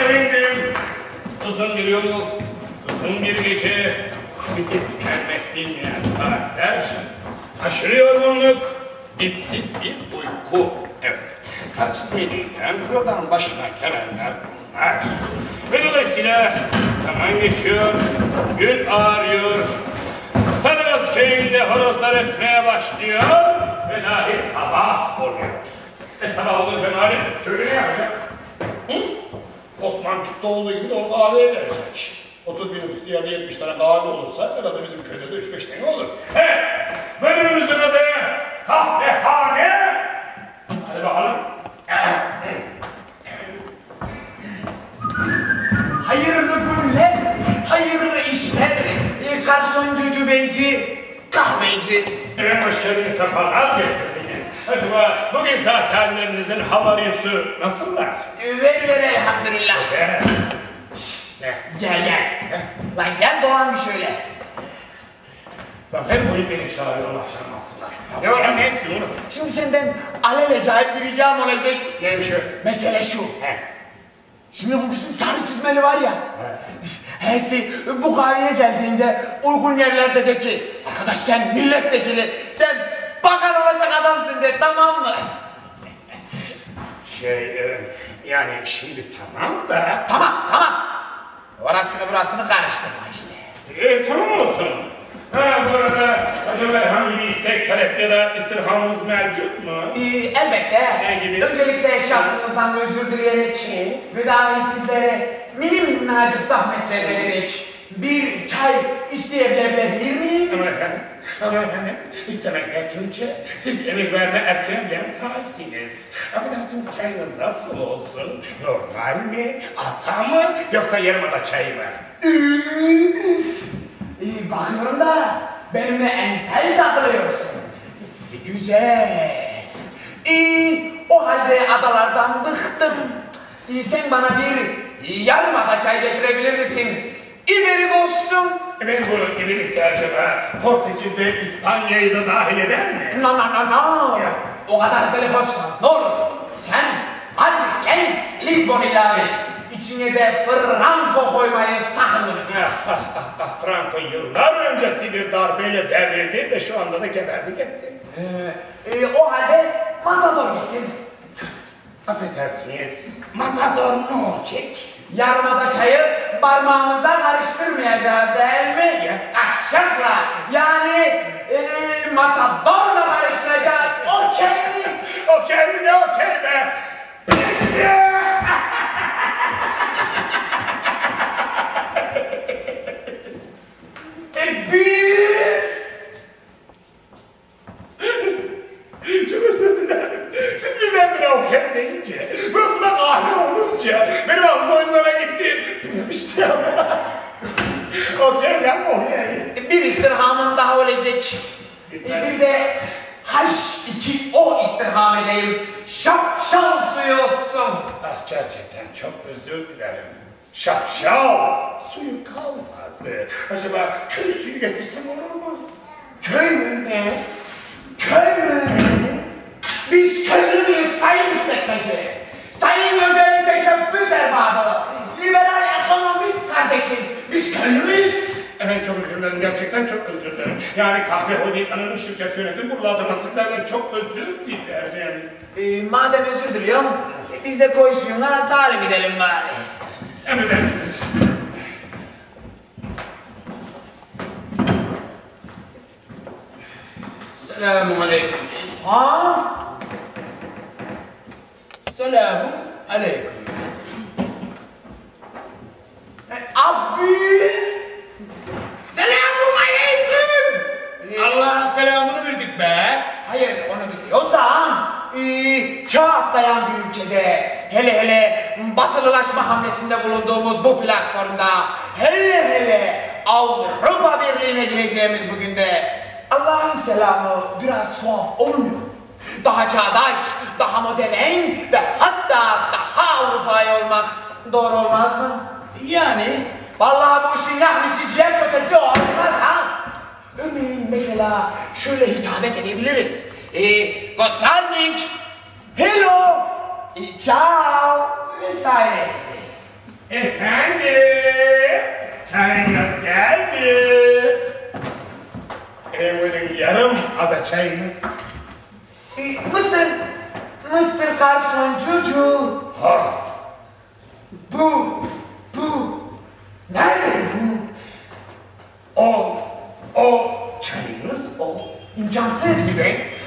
Efendim, uzun bir yol, uzun bir gece, bitip tükenmek bilmeyen saatler, aşırı yorgunluk, dipsiz bir uyku. Evet, sarı çizmeliyle program başına gelenler bunlar. Ve dolayısıyla zaman geçiyor, gün ağrıyor, Sarıgaz köyünde horozlar ötmeye başlıyor ve dahi sabah oluyor. E sabah olunca malum köylü ne yapacak? Hı? Osmancık'ta olduğu gibi de o kahveye verecek. 30 bin üstü yerine 70 tane kahve olursa herhalde bizim köyde de 3-5 tane olur. Evet, bölümümüzün adı Kahvehane. Hadi bakalım. Hayırlı günler, hayırlı işler. E, garsoncu beyci, kahveci. Evet, hoş geldiniz, sefalar getirdiniz. Acaba bugün saatlerlerinizin havaryası nasıllar? E, ver ver elhamdülillah. Ne? Gel gel. Lan gel Doğan bir şöyle. Lan her boyu beni çağırıyorlar şanmazsınlar. Ne var ne istiyorsun oğlum? Şimdi senden alelacayip bir ricam olacak. Neymiş o? Mesele şu. He. Şimdi bu bizim sarı çizmeli var ya. Hesi bu kahveye geldiğinde uygun yerlerde de ki arkadaş sen milletvekili sen bakan adamsın de tamam mı? Şey, e, yani şimdi tamam da... Tamam tamam. Orasını burasını karıştırma işte. E, tamam olsun. Ha, bu arada acaba herhangi bir istek, talep ya da istirhamınız mevcut mu? Ee, elbette. Ne gibi? Öncelikle şahsınızdan özür dileyerek ve dahi sizlere mini minnacık zahmetler vererek bir çay isteyebilir miyim? Aman efendim, aman efendim, istemek ne Türkçe? Siz emir verme erkenliğe sahipsiniz. Affedersiniz çayınız nasıl olsun? Normal mi, ata mı, yoksa yarımada çay mı? Ee, bakıyorum da benimle entel takılıyorsun. Güzel. Ee, o halde adalardan bıktım. Sen bana bir yarım ada çay getirebilir misin? İberi olsun. Efendim bu evlilikte acaba Portekiz'de İspanya'yı da dahil eder mi? No no no no. Ya. O kadar böyle koşmaz. Ne olur. Sen hadi gel Lisbon ilave et. İçine de franco koymayı sakın unutma. Franco yıllar öncesi bir darbeyle devrildi ve şu anda da geberdi gitti. Ee, e, o halde matador getir. Affedersiniz, Matador ne olacak? Yarımada çayı parmağımızdan karıştırmayacağız değil mi? Ya. Aşakla. Yani e, matadorla karıştıracağız. Okey mi? Okey mi ne okey be? İşte! E, bir. Çok özür dilerim. Siz birdenbire okey deyince, burası da kahve olunca benim aklım oyunlara gitti. İşte ama. okey lan okey. Bir istirhamım daha olacak. E, bir de H2O istirham edeyim. Şapşal suyu olsun. Ah gerçekten çok özür dilerim. Şapşal suyu kalmadı. Acaba köy suyu getirsem olur mu? Köy mü? Köy mü? Biz köylü müyüz sayın işletmeci? Sayın özel teşebbüs erbabı, liberal ekonomist kardeşim, biz köylü müyüz? Efendim çok özür dilerim. Gerçekten çok özür dilerim. Yani kahve holding anonim şirket yönetim kurulu adına sizlerden çok özür dilerim. Ee, madem özür diliyorum, e, biz de koy suyuna tarif edelim bari. Emredersiniz. Selamun aleyküm. Ha? Selamun aleyküm. E, af buyur. Selamun aleyküm. Ee, Allah'ın selamını verdik be. Hayır onu biliyorsam ee, çağ atlayan bir ülkede hele hele batılılaşma hamlesinde bulunduğumuz bu platformda hele hele Avrupa Birliği'ne gireceğimiz bugün de Allah'ın selamı biraz tuhaf olmuyor. mu? Daha çağdaş, daha modern ve hatta daha Avrupa'yı olmak doğru olmaz mı? Yani Vallahi bu işin yahnisi ciğer kötesi olmaz ha. Örneğin mesela şöyle hitabet edebiliriz. Ee, good morning, hello, ciao vesaire. Efendim, çayınız geldi. Emrin yarım ada çayınız. E, Mr. Mr. Garson Cucu. Ha, Bu, bu. Nerede bu? o, o çayınız o. İmkansız.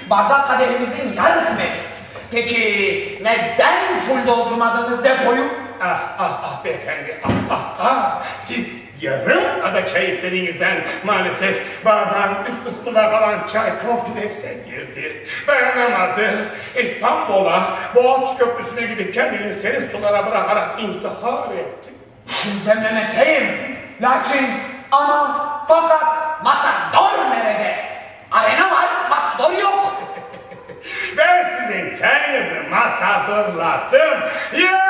Bardak kadehimizin yarısı mevcut. Peki neden full doldurmadınız depoyu? Ah ah ah beyefendi ah ah ah siz yarım ada çay istediğinizden maalesef bardağın üst kısmına kalan çay komplekse girdi. Dayanamadı. İstanbul'a Boğaç Köprüsü'ne gidip kendini serin sulara bırakarak intihar etti. Düzenlemekteyim. Lakin ama fakat matador nerede? catăm la tem. Yeah!